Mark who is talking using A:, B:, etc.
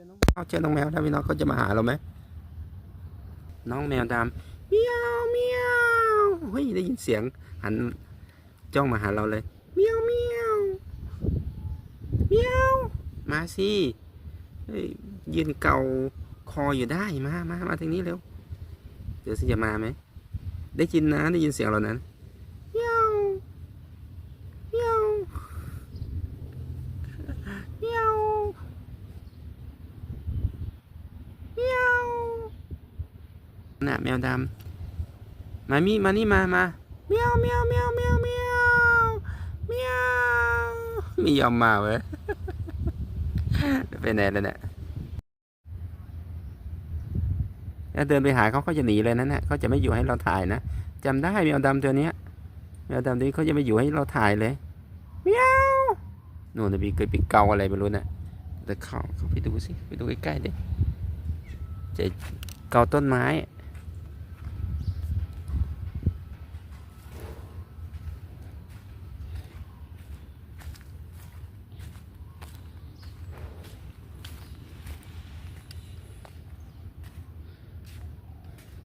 A: อน้องเอาเจอน้องแมวดำพี่น้องเขาจะมาหาเราไหมน้องแมวดำเมียวเมียวเฮ้ยได้ยินเสียงหันจ้องมาหาเราเลยเมียวเมียวเมียวมาสิยยืนเกาคออยู่ได้มามามาทางนี้เร็วเดี๋ยวสิจะมาไหมได้ยินนะได้ยินเสียงเรานั้นเมียวเมียวเมียวเมียว น่ะแมวดำมามีมานี่มามาเมียวเมียวเมียวเมียวเมียวเมียวไม่ยอมมาเว้ยไปไหนแล้วเนี่ยถ้าเดินไปหาเขาเขาจะหนีเลยนะเนี่ยเขาจะไม่อยู่ให้เราถ่ายนะจำได้แมวดำตัวเนี้ยแมวดำตัวนี้เขาจะไม่อยู่ให้เราถ่ายเลยเมียวนู่นนะพี่เคยไปเกาอะไรไม่รู้นะเดี๋ยวเขาเขาไปดูสิไปดูใกล้ๆดิจะเกาต้นไม้